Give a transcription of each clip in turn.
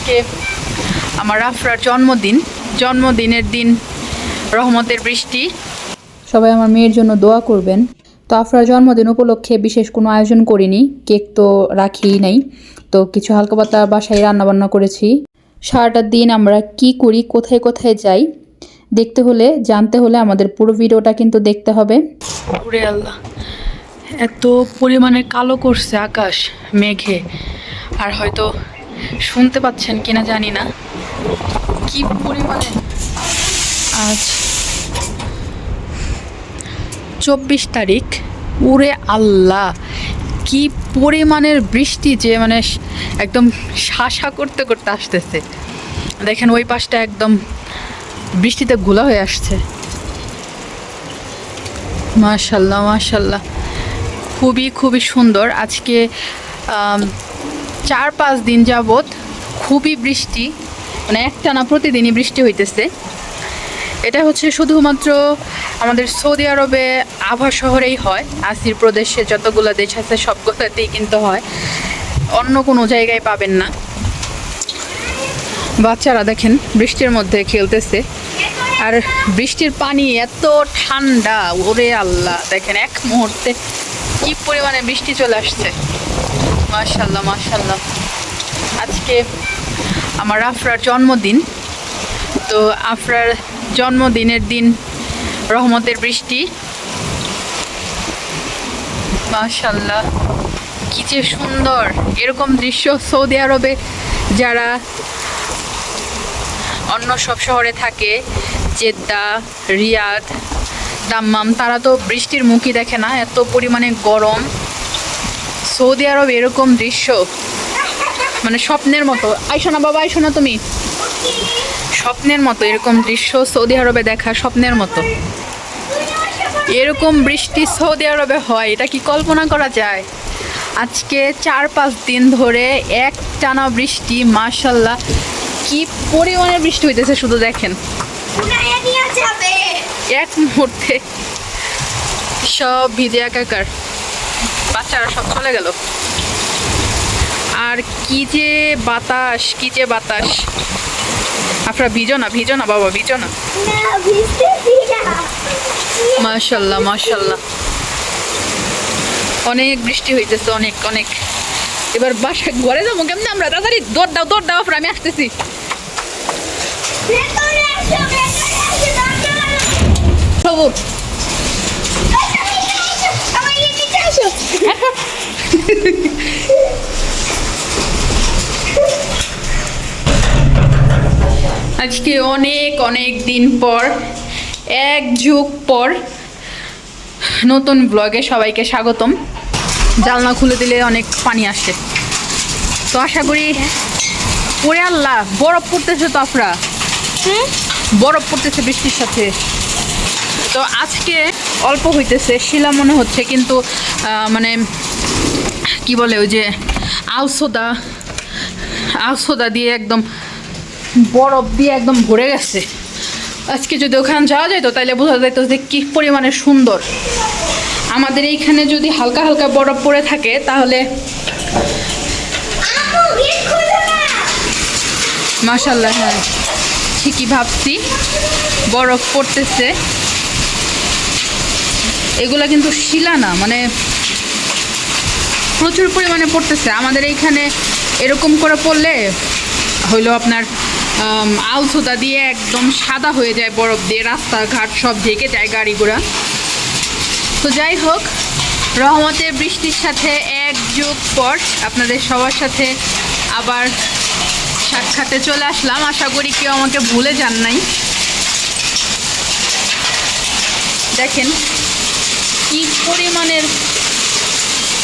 আজকে আমার আফরার জন্মদিন। জন্মদিনের দিন রহমতের বৃষ্টি। সবাই আমার মেয়ের জন্য দোয়া করবেন। তো আফরার জন্মদিন উপলক্ষে বিশেষ কোনো আয়োজন করিনি। কেক তো রাখিই নাই। তো কিছু হালকা পাতা বাসায় রান্নাবান্না করেছি। সারাটা দিন আমরা কি করি কোথায় কোথায় যাই দেখতে হলে জানতে হলে আমাদের পুরো ভিডিওটা কিন্তু দেখতে হবে। ওরে আল্লাহ এত পরিমাণে কালো করছে আকাশ মেঘে। আর হয়তো শুনতে পাচ্ছেন কিনা জানি না। কি পরিমাণে? আজ চব্বিশ তারিখ। উরে আল্লাহ, কি পরিমাণের বৃষ্টি যে মানে একদম শাসা করতে করতে আসতেছে। দেখেন ওই পাশটা একদম বৃষ্টিতে গোলা হয়ে আসছে। মাশাল্লাহ মাশাল্লাহ। খুবই খুবই সুন্দর। আজকে চার পাঁচ দিন যাবৎ খুবই বৃষ্টি মানে একটানা প্রতিদিনই বৃষ্টি হইতেছে। এটা হচ্ছে শুধুমাত্র আমাদের সৌদি আরবে আভা শহরেই হয়, আসির প্রদেশে যতগুলো দেশ আছে সবগুলোতেই কিন্তু হয়। অন্য কোনো জায়গায় পাবেন না। বাচ্চারা দেখেন বৃষ্টির মধ্যে খেলতেছে। আর বৃষ্টির পানি এত ঠান্ডা, ওরে আল্লাহ, দেখেন এক মুহূর্তে কি পরিমাণে বৃষ্টি চলে আসছে। মাশাল্লাহ মাশাল্লাহ আজকে আমার আফরার জন্মদিন। তো আফরার জন্মদিনের দিন রহমতের বৃষ্টি। মাশাল্লাহ কি যে সুন্দর। এরকম দৃশ্য সৌদি আরবে যারা অন্য সব শহরে থাকে, জেদ্দা, রিয়াদ, দাম্মাম, তারা তো বৃষ্টির মুখই দেখে না, এত পরিমাণে গরম। সৌদি আরব এরকম দৃশ্য মানে স্বপ্নের মতো। আইসো না বাবা আইসো না তুমি। স্বপ্নের মতো এরকম দৃশ্য সৌদি আরবে দেখা স্বপ্নের মতো। এরকম বৃষ্টি সৌদি আরবে হয় এটা কি কল্পনা করা যায়? আজকে চার পাঁচ দিন ধরে এক টানা বৃষ্টি মাশাল্লাহ কি পরিমাণে বৃষ্টি হইতেছে শুধু দেখেন। এক মুহূর্তে সব ভিজে একাকার। বাচ্চারা সব চলে গেল। আর কি যে বাতাস কি যে বাতাস। আপনারা ভিজো না ভিজো না বাবা ভিজো না। মাশাল্লাহ মাশাল্লাহ। অনেক বৃষ্টি হইতেছে অনেক অনেক। এবার বাসায় ঘরে যাব কেমনে আমরা? তাড়াতাড়ি দৌড় দাও দৌড় দাও আপনার আমি আসতেছি। সবুজ আমার নিচে আসো আজকে অনেক অনেক দিন পর এক যুগ পর নতুন ব্লগে সবাইকে স্বাগতম। জানলা খুলে দিলে অনেক পানি আসে। তো আশা করি ওরে আল্লাহ বরফ পড়তেছে তো আপনারা বরফ পড়তেছে বৃষ্টির সাথে। তো আজকে অল্প হইতেছে শিলা মনে হচ্ছে কিন্তু মানে কি বলে ওই যে আউসোদা আউসোদা দিয়ে একদম বরফ দিয়ে একদম ভরে গেছে। আজকে যদি ওখানে যাওয়া যেত তাহলে বোঝা যেত যে কি পরিমাণে সুন্দর। আমাদের এইখানে যদি হালকা হালকা বরফ পড়ে থাকে তাহলে মাসাল্লাহ হ্যাঁ ঠিকই ভাবছি। বরফ পড়তেছে। এগুলা কিন্তু শিলা না মানে প্রচুর পরিমাণে পড়তেছে। আমাদের এইখানে এরকম করে পড়লে হইল আপনার আম, আলসোদা দিয়ে একদম সাদা হয়ে যায় বরফ দিয়ে রাস্তাঘাট সব ঢেকে যায় গাড়ি ঘোড়া তো যাই হোক রহমতের বৃষ্টির সাথে এক যুগ পর আপনাদের সবার সাথে আবার সাক্ষাতে চলে আসলাম। আশা করি কেউ আমাকে ভুলে যান নাই। দেখেন কি পরিমাণের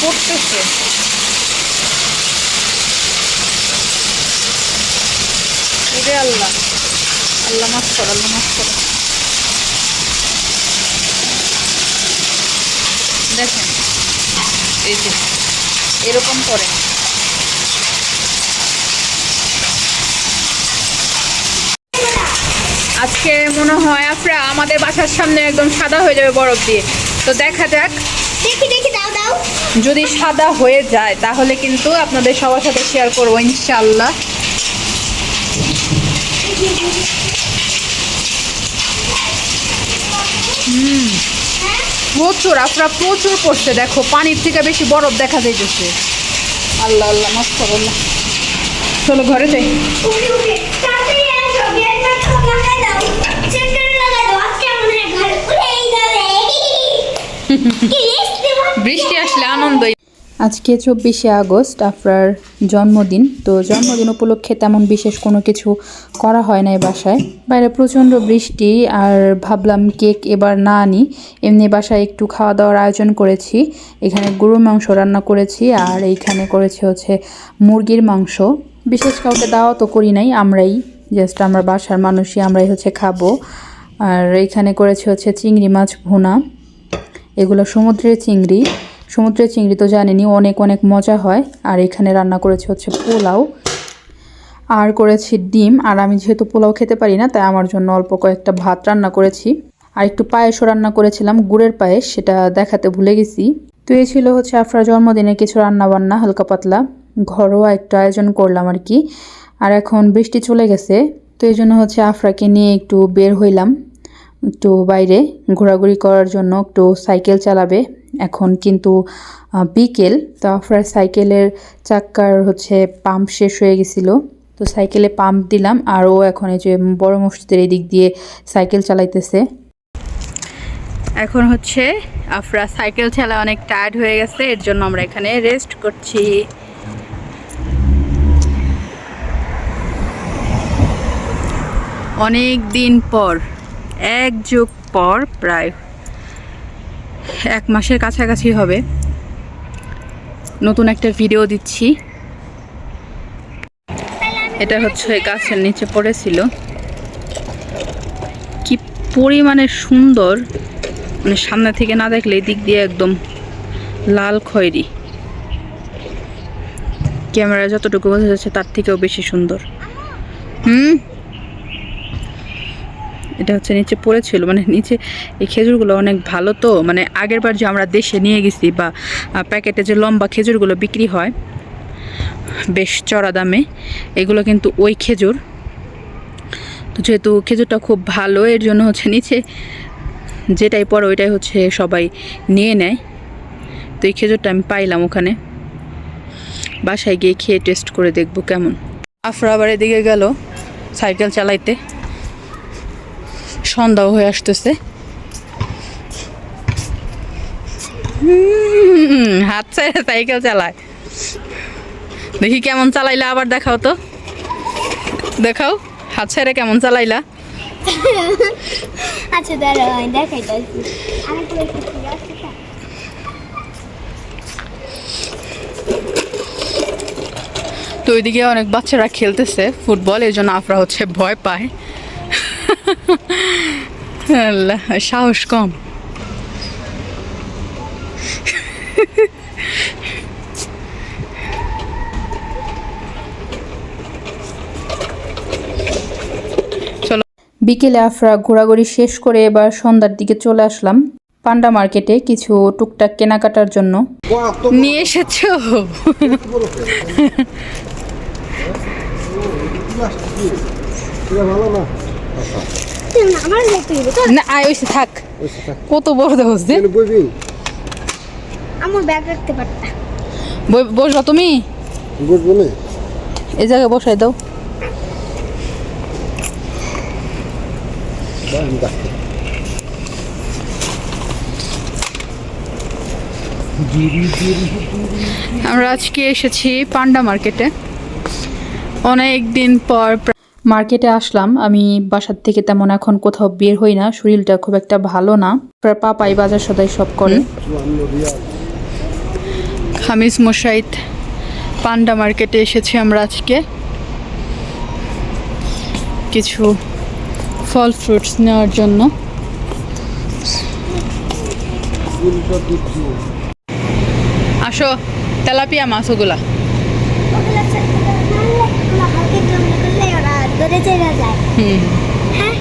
পড়তেছে? আল্লাহ। আল্লাহ মাফ কর, আল্লাহ মাফ কর। দেখেন, এই যে, এরকম করে। আজকে মনে হয় আপনারা আমাদের বাসার সামনে একদম সাদা হয়ে যাবে বরফ দিয়ে। তো দেখা যাক। দেখি দেখি দাও দাও। যদি সাদা হয়ে যায় তাহলে কিন্তু আপনাদের সবার সাথে শেয়ার করব ইনশাল্লাহ প্রচুর আপনারা প্রচুর পড়ছে দেখো পানির থেকে বেশি বরফ দেখা যাইতেছে। আল্লাহ আল্লাহ করলাম চলো ঘরে যাই। বৃষ্টি আসলে আনন্দই। আজকে চব্বিশে আগস্ট, আফরার জন্মদিন। তো জন্মদিন উপলক্ষে তেমন বিশেষ কোনো কিছু করা হয় না এই বাসায়। বাইরে প্রচণ্ড বৃষ্টি আর ভাবলাম কেক এবার না আনি। এমনি বাসায় একটু খাওয়া দাওয়ার আয়োজন করেছি। এখানে গরুর মাংস রান্না করেছি আর এইখানে করেছি হচ্ছে মুরগির মাংস। বিশেষ কাউকে দাওয়া তো করি নাই, আমরাই। জাস্ট আমরা বাসার মানুষই, আমরাই হচ্ছে খাব। আর এইখানে করেছি হচ্ছে চিংড়ি মাছ ভুনা। এগুলো সমুদ্রের চিংড়ি। সমুদ্রের চিংড়ি তো জানেনি অনেক অনেক মজা হয়। আর এখানে রান্না করেছি হচ্ছে পোলাও। আর করেছি ডিম। আর আমি যেহেতু পোলাও খেতে পারি না, তাই আমার জন্য অল্প কয়েকটা ভাত রান্না করেছি। আর একটু পায়েসও রান্না করেছিলাম, গুড়ের পায়েস, সেটা দেখাতে ভুলে গেছি। তো এই ছিল হচ্ছে আফরা জন্মদিনে কিছু রান্না বান্না হালকা পাতলা। ঘরোয়া একটু আয়োজন করলাম আর কি। আর এখন বৃষ্টি চলে গেছে, তো এই জন্য হচ্ছে আফরাকে নিয়ে একটু বের হইলাম। একটু বাইরে ঘোরাঘুরি করার জন্য একটু সাইকেল চালাবে। এখন কিন্তু বিকেল, তো আফরার সাইকেলের চাক্কার হচ্ছে পাম্প শেষ হয়ে গেছিল। তো সাইকেলে পাম্প দিলাম আর ও এখন এই যে বড় মসজিদের এই দিক দিয়ে সাইকেল চালাইতেছে। এখন হচ্ছে আফরা সাইকেল চালা অনেক টায়ার্ড হয়ে গেছে, এর জন্য আমরা এখানে রেস্ট করছি। অনেক দিন পর এক যুগ পর প্রায় এক মাসের কাছাকাছি হবে। নতুন একটা ভিডিও দিচ্ছি। এটা হচ্ছে গাছের নিচে পড়েছিল। কি পরিমাণে সুন্দর। মানে সামনে থেকে না দেখলে দিক দিয়ে একদম লাল খয়েরি। ক্যামেরা যতটুকু বোঝা যাচ্ছে তার থেকেও বেশি সুন্দর। হুম? এটা হচ্ছে নিচে পড়েছিল মানে নিচে এই খেজুরগুলো অনেক ভালো তো মানে আগের বার যে আমরা দেশে নিয়ে গেছি বা প্যাকেটে যে লম্বা খেজুরগুলো বিক্রি হয়, বেশ চড়া দামে, এগুলো কিন্তু ওই খেজুর। তো যেহেতু খেজুরটা খুব ভালো, এর জন্য হচ্ছে নিচে যেটাই পড়ে ওইটাই হচ্ছে সবাই নিয়ে নেয়। তো এই খেজুরটা আমি পাইলাম ওখানে। বাসায় গিয়ে খেয়ে টেস্ট করে দেখব কেমন। আফরা আবার এদিকে গেল সাইকেল চালাইতে। সন্ধ্যাও হয়ে আসতেছে। হাত ছেড়ে সাইকেল চালায়। দেখি কেমন চালাইলা আবার দেখাও তো। দেখাও হাত ছেড়ে কেমন চালাইলা। আচ্ছা দাঁড়াও আমি। তো ওইদিকে অনেক বাচ্চারা খেলতেছে ফুটবল এই জন্য আফরা হচ্ছে ভয় পায়। আল্লাহ সাহস কম। বিকেলে আফরা ঘোরাঘুরি শেষ করে এবার সন্ধ্যার দিকে চলে আসলাম পান্ডা মার্কেটে কিছু টুকটাক কেনাকাটার জন্য। নিয়ে এসেছ? দেখতে হবে তো না আয় ওইসে থাক। কত বড় দেখো যে? আমার ব্যাগ রাখতে পারতা বসবা তুমি? বুঝব না। এই জায়গায় বসাই দাও। আমরা আজকে এসেছি পান্ডা মার্কেটে। অনেক দিন প্রা- মার্কেটে আসলাম। আমি বাসার থেকে তেমন এখন কোথাও বের হই না। শরীরটা খুব একটা ভালো না। পাপাই বাজার সদাই সব করে। খামিজ মোশাইদ পান্ডা মার্কেটে এসেছি আমরা আজকে। কিছু ফল ফ্রুটস নেওয়ার জন্য। আসো, তেলাপিয়া মাছ ওগুলো। দৌড়ে চলে যায়। হ্যাঁ?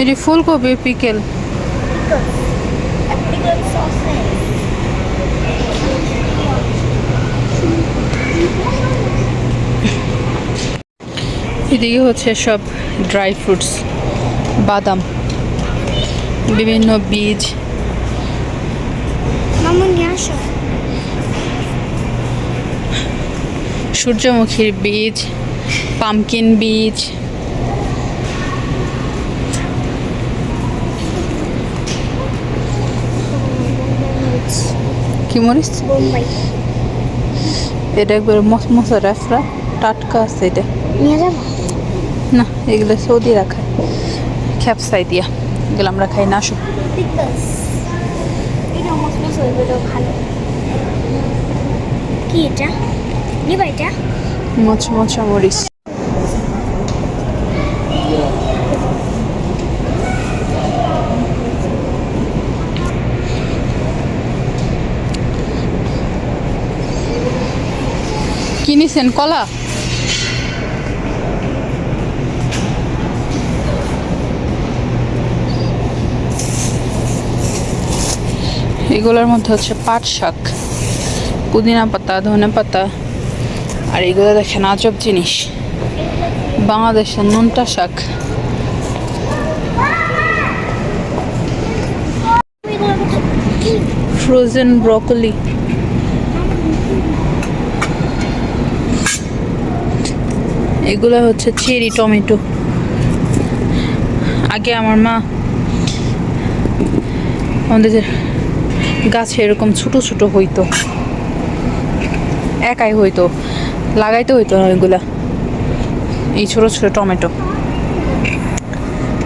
এটি ফুলকপি পিকেল। এদিকে হচ্ছে সব ড্রাই ফ্রুটস বাদাম। বিভিন্ন বীজ। সূর্যমুখীর বীজ পামকিন বীজ। কি বোম্বাই। এটা একবার মশমশা রেফরা টাটকা আছে এটা। না এগুলো সৌদি রাখায় খ্যাপসাই দিয়া। এগুলো আমরা খাই না হয়ে কি এটা? নিবা এটা? মচমচা মরিচ। কিনেছেন কলা? এগুলোর মধ্যে হচ্ছে পাট শাক, পুদিনা পাতা, ধনে পাতা, আর এগুলো দেখেন আজব জিনিস। বাংলাদেশের নুনটা শাক। Frozen broccoli. এগুলো হচ্ছে চেরি, টমেটো। আগে আমার মা আমাদের গাছে এরকম ছোট ছোট হইতো। একাই হইতো লাগাইতে হইতো না ওইগুলা। এই ছোট ছোট টমেটো।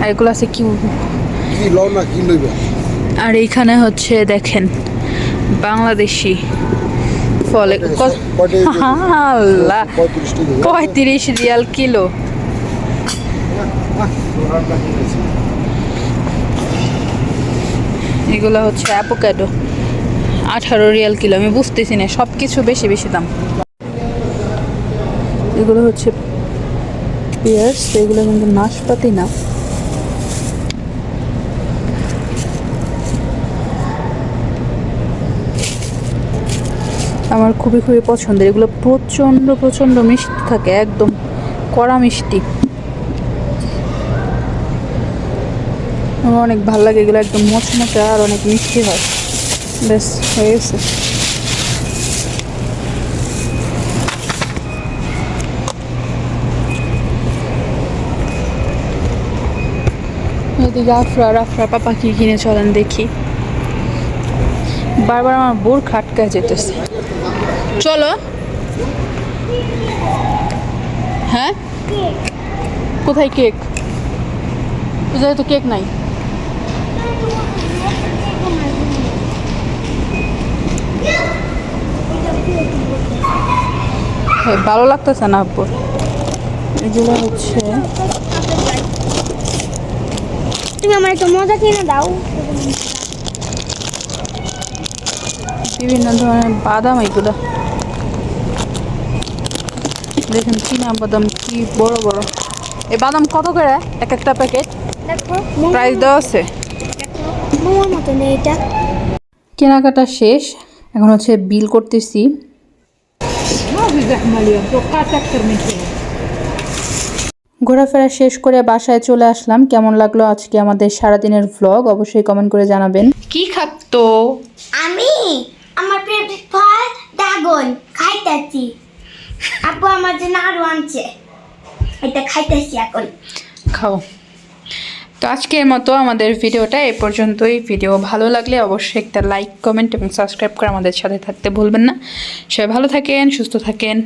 আর এগুলো আছে কি আর এইখানে হচ্ছে দেখেন বাংলাদেশি ফলে আল্লাহ! টাকা পঁয়ত্রিশ রিয়াল কিলো। এগুলো হচ্ছে অ্যাপোক্যাডো আঠারো রিয়াল কিলো, আমি বুঝতেছি না সব কিছু বেশি বেশি দাম। এগুলো হচ্ছে পেয়ার্স এগুলো কিন্তু নাশপাতি না। আমার খুবই খুবই পছন্দের। এগুলো প্রচণ্ড প্রচণ্ড মিষ্টি থাকে, একদম কড়া মিষ্টি। আমার অনেক ভালো লাগে, এগুলো একদম মচমচে আর অনেক মিষ্টি হয়। বেশ, হয়ে গেছে। এদিকে আফরা, আর আফরা, পাপা কি কিনে চলেন দেখি। বারবার আমার বোর খাটকা যেতেছে। চলো। হ্যাঁ? কোথায় কেক? কোথায় তো কেক নাই? ভালো লাগতেছে না আব্বুর এগুলো হচ্ছে তুমি আমার একটু মজা কিনে দাও। বিভিন্ন ধরনের বাদাম এগুলো। দেখেন চীনা বাদাম কি বড় বড়। এই বাদাম কত করে? এক একটা প্যাকেট? প্রাইস দেওয়া আছে। মোমোর মতো নেই এটা। কেনাকাটা শেষ এখন হচ্ছে বিল করতেছি। ঘোরাফেরা শেষ করে বাসায় চলে আসলাম। কেমন লাগল আজকে আমাদের সারাদিনের ভ্লগ অবশ্যই কমেন্ট করে জানাবেন। কি খাতো আমি আমার ফেভারিট ফল ড্রাগন খাইতেছি। আপু আমার জন্য আরও আনছে। এটা খাইতেছি এখন। খাও। তো আজকের মতো আমাদের ভিডিওটা এ পর্যন্তই। ভিডিও ভালো লাগলে অবশ্যই একটা লাইক কমেন্ট এবং সাবস্ক্রাইব করে আমাদের সাথে থাকতে ভুলবেন না। সবাই ভালো থাকেন, সুস্থ থাকেন।